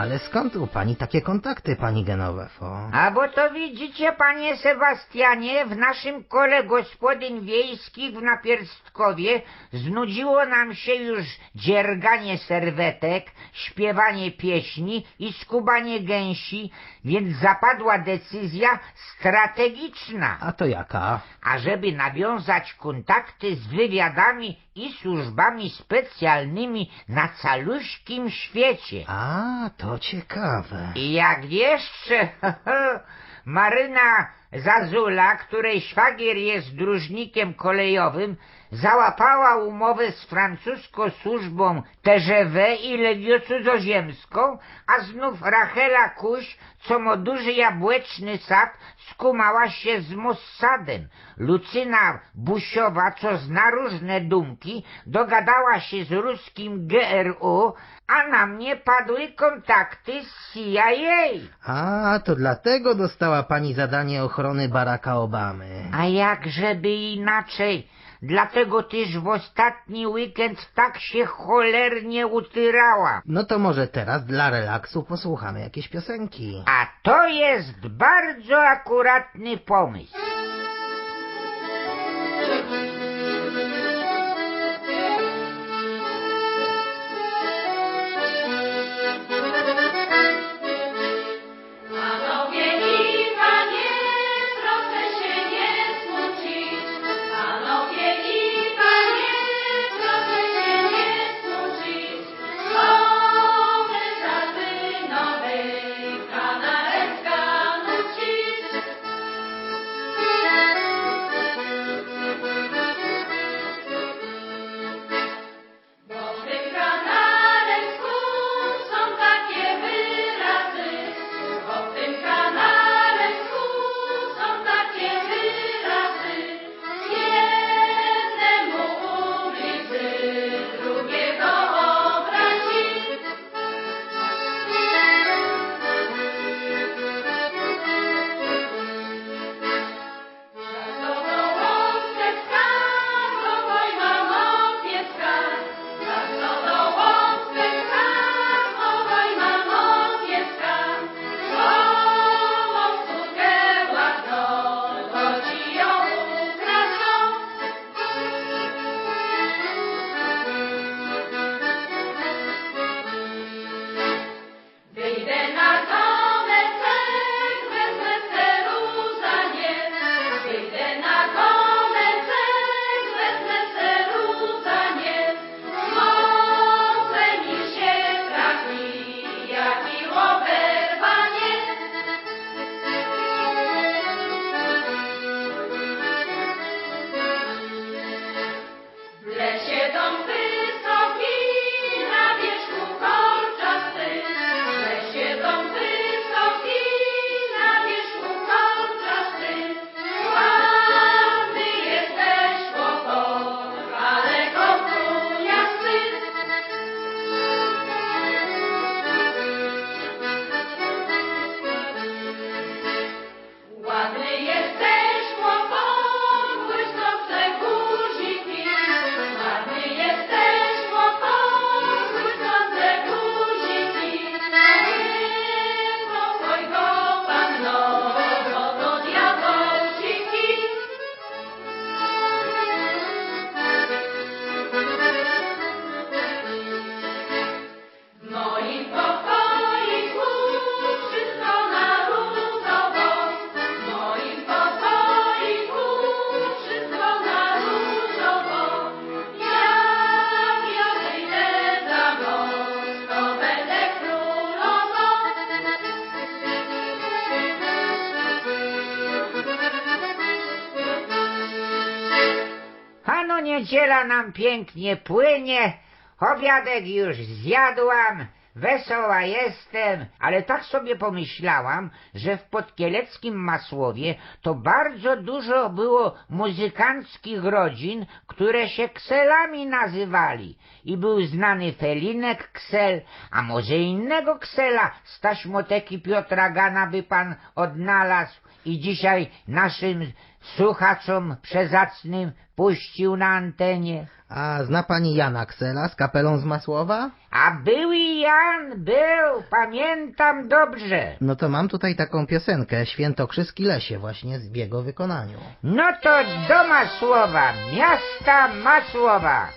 Ale skąd u pani takie kontakty, pani Genowefo? A bo to widzicie, panie Sebastianie, w naszym kole gospodyń wiejskich w Napierstkowie znudziło nam się już dzierganie serwetek, śpiewanie pieśni i skubanie gęsi, więc zapadła decyzja strategiczna, A to jaka? ażeby nawiązać kontakty z wywiadami i służbami specjalnymi na caluśkim świecie. A, to ciekawe. I jak jeszcze Maryna Zazula, której szwagier jest dróżnikiem kolejowym, załapała umowę z francuską służbą TGV i Legią Cudzoziemską, a znów Rachela Kuś, co ma duży jabłeczny sad, skumała się z Mossadem. Lucyna Busiowa, co zna różne dumki, dogadała się z ruskim GRU, a na mnie padły kontakty z CIA. A, to dlatego dostała pani zadanie ochrony Baracka Obamy. A jak żeby inaczej? Dlatego też w ostatni weekend tak się cholernie utyrała. No to może teraz dla relaksu posłuchamy jakieś piosenki. A to jest bardzo akuratny pomysł. Ano niedziela nam pięknie płynie, obiadek już zjadłam, wesoła jestem, ale tak sobie pomyślałam, że w podkieleckim Masłowie to bardzo dużo było muzykanckich rodzin, które się kselami nazywali. I był znany Felinek Ksel, a może innego Ksela z taśmoteki Piotra Gana by pan odnalazł i dzisiaj naszym słuchaczom przezacnym puścił na antenie. A zna pani Jana Ksela z kapelą z Masłowa? A był i Jan, był, pamiętam dobrze. No to mam tutaj taką piosenkę, Świętokrzyski Lesie, właśnie w jego wykonaniu. No to do Masłowa, miasta Masłowa.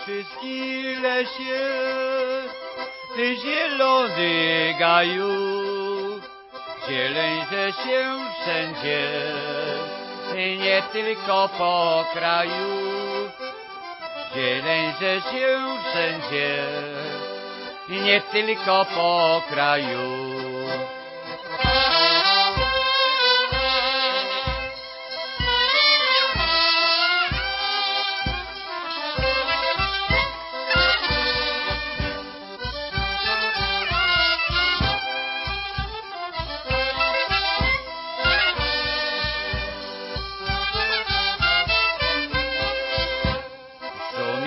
Świętokrzyski lesie, ty zielony gaju, zieleńże się wszędzie, nie tylko po kraju. Zieleńże się wszędzie, nie tylko po kraju.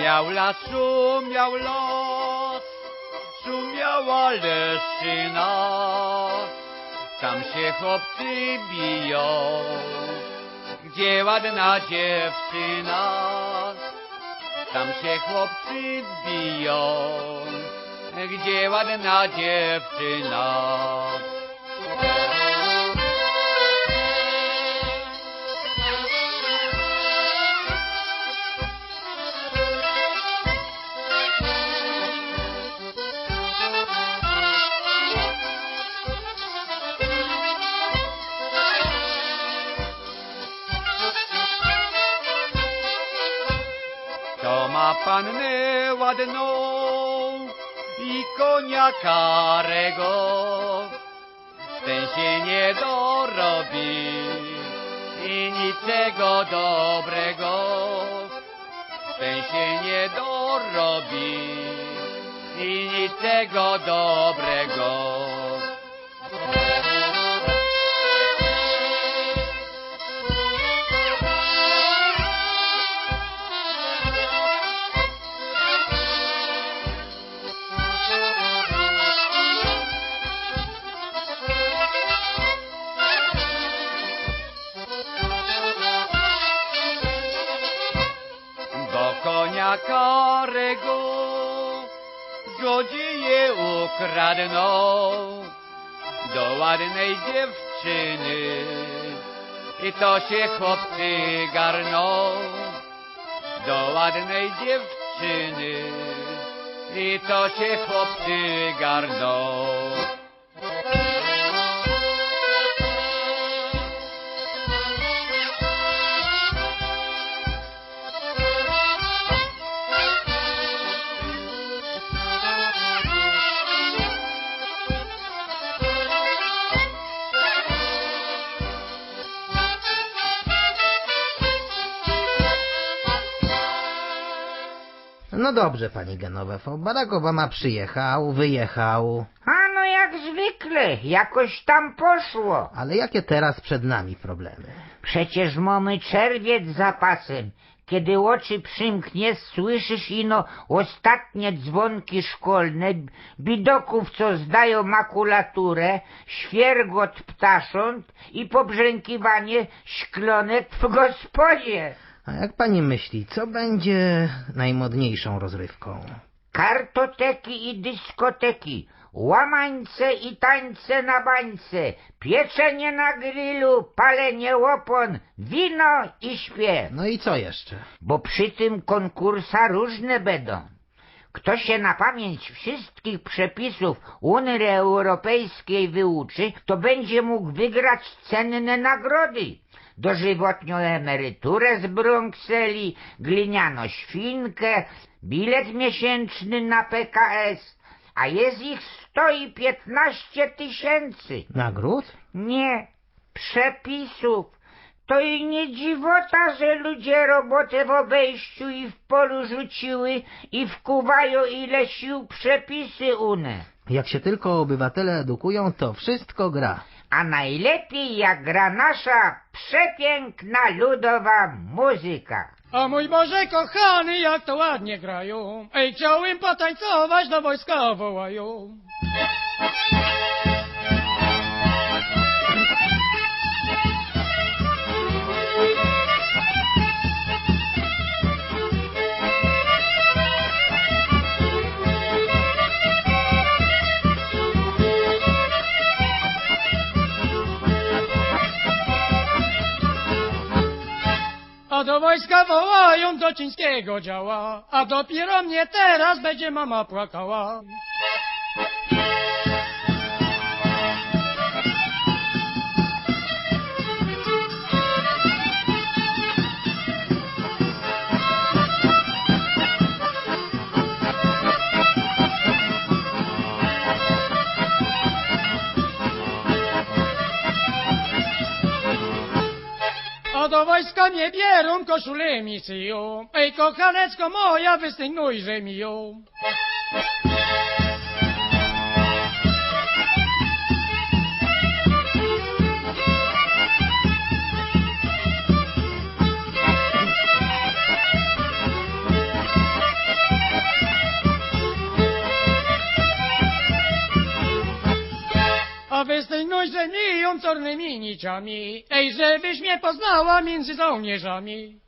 Szumiał las, szumiał los, szumiała leszczyna. Tam się chłopcy biją, gdzie ładna dziewczyna. Tam się chłopcy biją, gdzie ładna dziewczyna. Pannę ładną i konia karego, ten się nie dorobi i niczego dobrego. Ten się nie dorobi i niczego dobrego. Konia karego złodzieje ukradną do ładnej dziewczyny i to się chłopcy garną do ładnej dziewczyny i to się chłopcy garną. No dobrze, pani Genowefo, Barack Obama przyjechał, wyjechał, A no jak zwykle, jakoś tam poszło. ale jakie teraz przed nami problemy? Przecież mamy czerwiec za pasem. Kiedy oczy przymkniesz, słyszysz ino ostatnie dzwonki szkolne, bidoków, co zdają makulaturę, świergot ptasząt i pobrzękiwanie szklonet w gospodzie. A jak pani myśli, co będzie najmodniejszą rozrywką? Kartoteki i dyskoteki, łamańce i tańce na bańce, pieczenie na grillu, palenie łopon, wino i śpiew. No i co jeszcze? bo przy tym konkursa różne będą. Kto się na pamięć wszystkich przepisów Unii Europejskiej wyuczy, to będzie mógł wygrać cenne nagrody. Dożywotnią emeryturę z Brunkseli, gliniano świnkę, bilet miesięczny na PKS, a jest ich sto i piętnaście tysięcy. Nagród? Nie, przepisów. To i nie dziwota, że ludzie robotę w obejściu i w polu rzuciły i wkuwają ile sił przepisy une. Jak się tylko obywatele edukują, to wszystko gra. A najlepiej jak gra nasza przepiękna ludowa muzyka. A mój Boże kochany, jak to ładnie grają. Ej, chciałem potańcować, do wojska wołają. A do wojska wołają do cińskiego działa, a dopiero mnie teraz będzie mama płakała. Do wojska mnie bierą, koszulę mi syją. Ej, kochanecko moja, wystęgnujże mi ją. A wystęgnujże mi ją czarnymi niciami. Ej, żebyś mnie poznała między żołnierzami.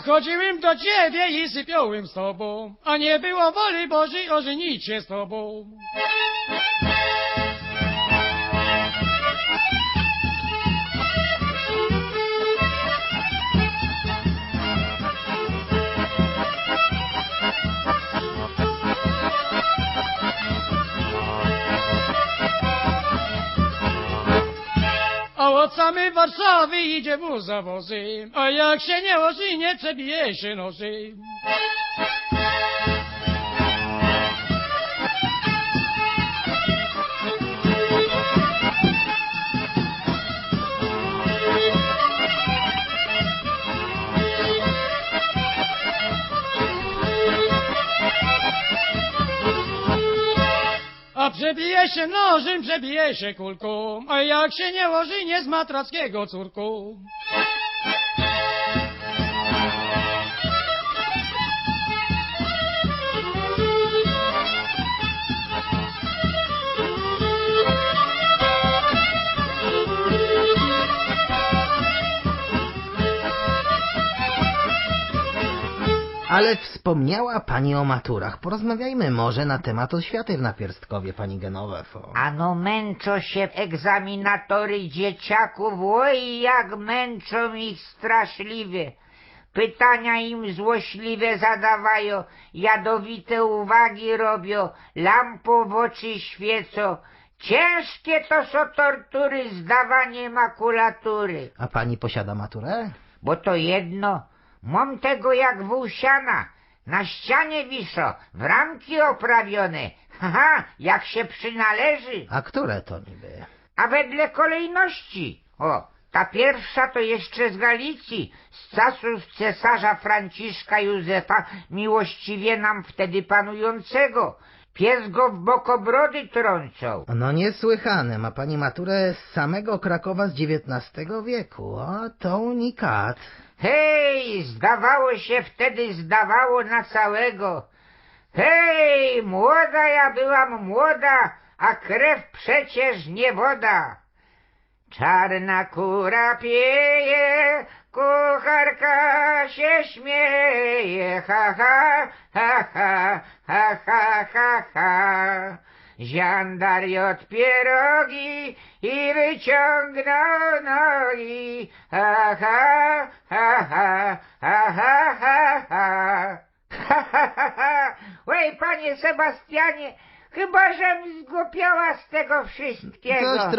A chodziłem do ciebie i sypiałem z tobą, a nie było woli Bożej ożenić się z tobą. Od samej Warszawy idzie wóz za wozy, a jak nie ożynie, przebije się noży. Przebije się nożem, przebije się kulką, a jak się nie ożynie z matrackiego córką. Ale wspomniała pani o maturach. Porozmawiajmy może na temat oświaty w Napierstkowie, pani Genowefo. Ano męczą się egzaminatory dzieciaków, oj jak męczą ich straszliwie. Pytania im złośliwe zadawają, jadowite uwagi robią, lampo w oczy świecą. Ciężkie to są tortury, zdawanie makulatury. A pani posiada maturę? Bo to jedno, mam tego jak włosiana, na ścianie wiszo, w ramki oprawione, haha, jak się przynależy. A które to niby? A wedle kolejności. O, ta pierwsza to jeszcze z Galicji, z czasów cesarza Franciszka Józefa, miłościwie nam wtedy panującego. Pies go w bokobrody trącał. No niesłychane, ma pani maturę z samego Krakowa z XIX wieku. O, to unikat. Hej, zdawało się wtedy, zdawało na całego. Hej, młoda ja byłam młoda, a krew przecież nie woda. Czarna kura pieje, kucharka się śmieje, ha ha, ha ha, ha ha, ha ha. Ziandar od pierogi i wyciągnął nogi. Ha, ha, ha, ha, ha, ha, ha, ha. Ha, ha, ha, ha. Oj, panie Sebastianie, chyba żem zgłupiała z tego wszystkiego.